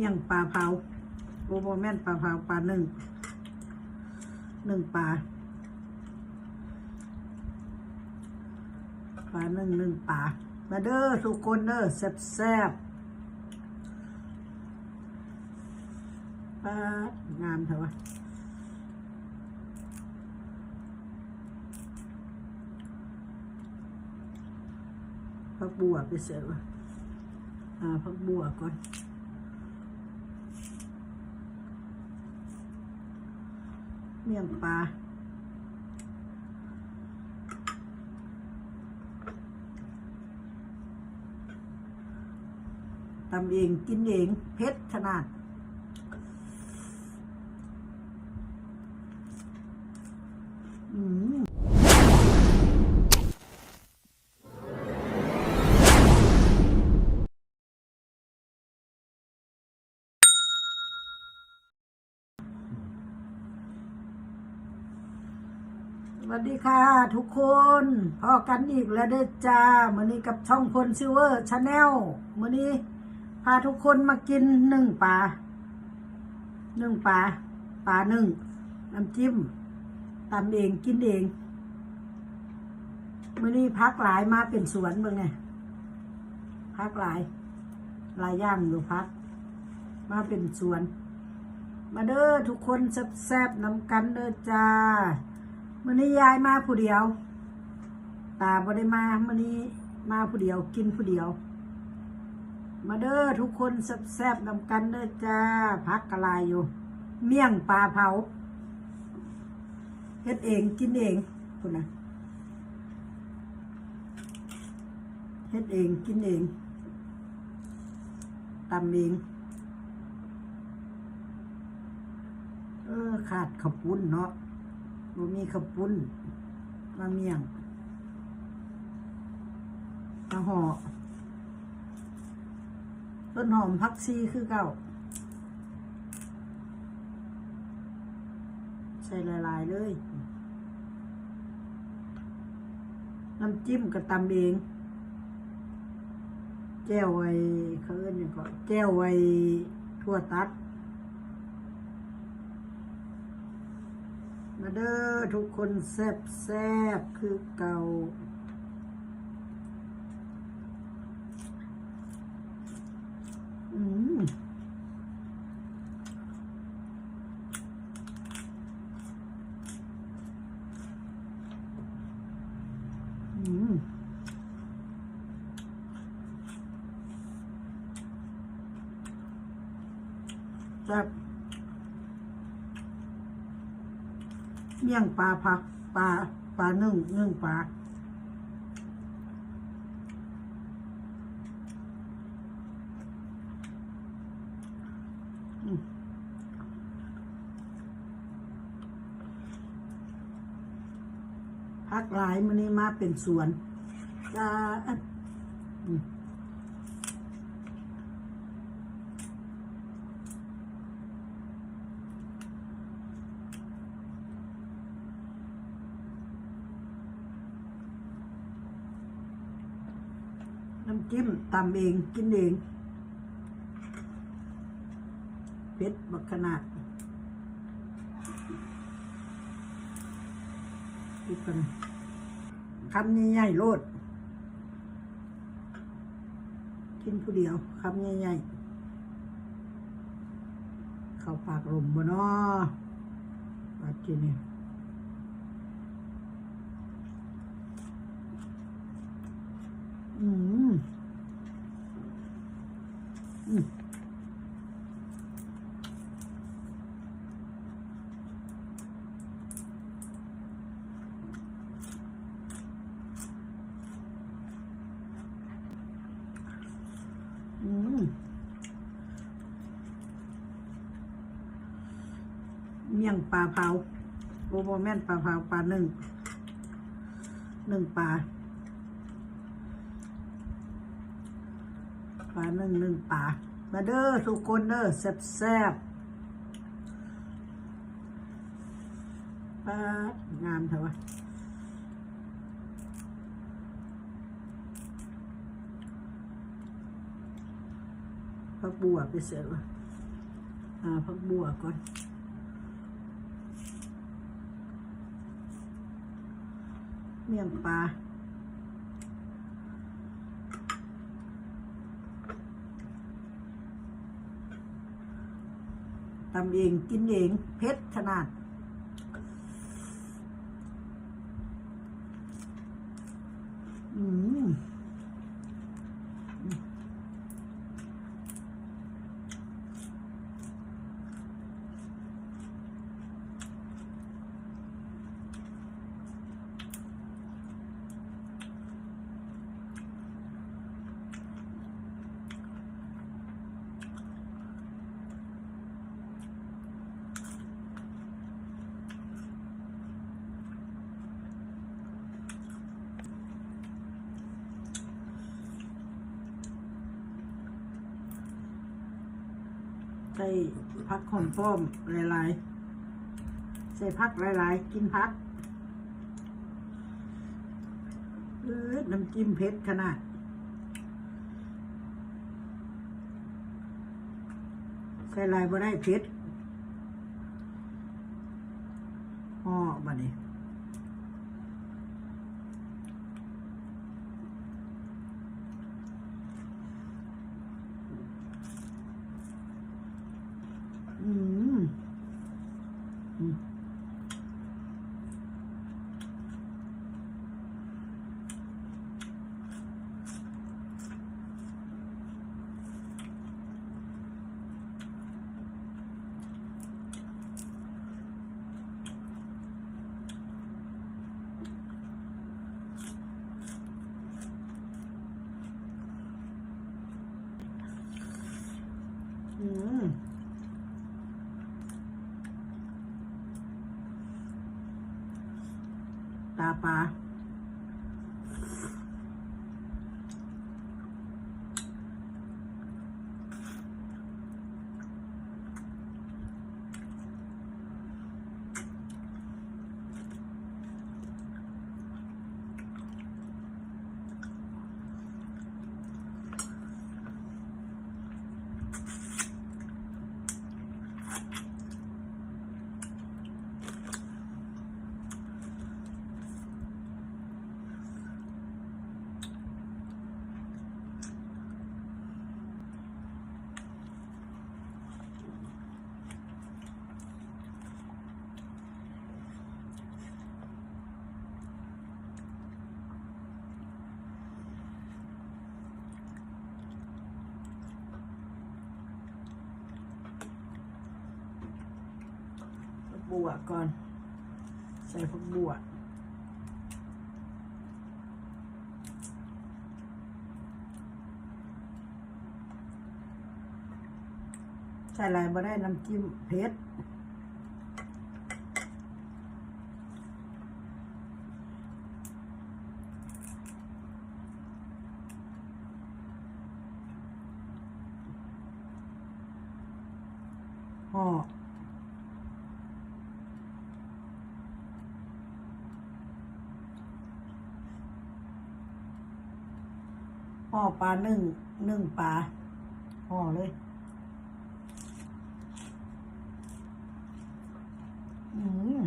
มี่ยงปลาเผาโอโบแม่นปลาเผาปลาหนึ่งหนึ่งปลาปลาหนึ่งหนึ่งปลามาเด้อทุกคนเด้อแซ่บแซ่บปลางามเถอะวะพักบัวไปเสิร์ฟอ่าพักบัวก่อน เมี่ยงปลาทำเองกินเองเพชรขนาด วัสดีค่ะทุกคนพอกันอีกแล้วเด้อจ้ามื้อนี้กับช่องพลซิเวอร์ชาแนลมื้อนี้พาทุกคนมากินหนึ่งปลาหนึ่งปลาปลาหนึ่งน้ำจิ้มตำเองกินเองมื้อนี้พักหลายมาเป็นสวนเบิ่งไงพักหลายหลายย่างอยู่พัก มาเป็นสวน มาเด้อทุกคนแซ่บๆนำกันเด้อจ้า มื้อนี้ยายมาผู้เดียวตาบ่ได้มามื้อนี้มาผู้เดียวกินผู้เดียว มาเด้อทุกคนแซ่บๆนำกันเด้อจ้าพักกะลายอยู่ เมี่ยงปลาเผาเฮ็ดเองกินเองคุณนะเฮ็ดเองกินเองตำเองเออขาดข้าวปุ้นเนาะ บ่มีข้าวปุ้นมาเมียงมาห่อต้นหอมพักซีคือเก่า ใส่ละลายๆเลย น้ำจิ้มก็ตำเอง แก้วไว้เขาเอิ้นหยังก็แก้วไว้ทั่วตัด มาเด้อทุกคนแซ่บแซ่บคือเก่าอืมอืมแซ่บ เมี่ยงปลาผักปลาปลานึ่งนึ่งปลาพักหลายมันนี้มาเป็นสวนจะอืมน้ำจิ้มตำเองกินเองเผ็ดบักขนาดอีกคนคำใหญ่ๆโลดกินผู้เดียวคำใหญ่ๆเข้าปากลมบ่นอ่ากินนี่อืมอืมอืม เมี่ยงปลาเผาโอโบแม่นปลาเผาปลาหนึ่งหนึ่งปลา ป ลาหนึ่งหนึ่งปลามาเด้อทุกคนเด้อแซ่บแซ่บปลางามเถอะวะพักบัวไปเสิร์ฟวะหาผักบัวก่อนเมี่ยงปลา ทำเองกินเองเพชรขนาด อืม ใส่ผักหอมป้อมหลายๆ ใส่ผักหลายๆ กินผักอืดน้ำจิ้มเผ็ดขนาดใส่ลายบ่ได้เผ็ดห่อบัดนี้ อืมอืมอืม ตา บัวก่อน ใส่ผักบัวใส่อะไรบ่ได้น้ำจิ้มเผ็ดห่อ ห่อปลานึ่งนึ่งปลาห่อเลย อืม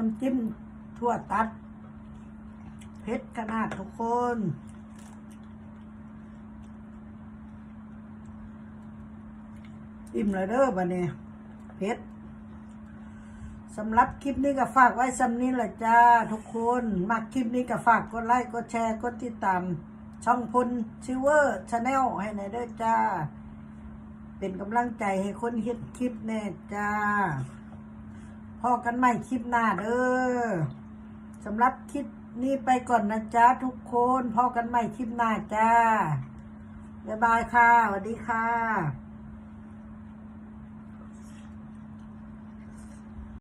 น้ำจิ้มทั่วตัดเผ็ดขนาดทุกคนอิ่มเลยเด้อบันนี้เผ็ดสำหรับคลิปนี้ก็ฝากไว้สำนี้แหละจ้าทุกคนมากคลิปนี้ก็ฝากกดไลค์กดแชร์กดติดตาม ช่องพลชิเวอร์ชาแนลให้หน่อยเด้อจ้า เป็นกำลังใจให้คนเฮ็ดคลิปแน่จ้า พอกันใหม่คลิปหน้าเด้อสำหรับคลิปนี้ไปก่อนนะจ๊ะทุกคนพอกันใหม่คลิปหน้าจ้าบ๊ายบายค่ะสวัสดีค่ะ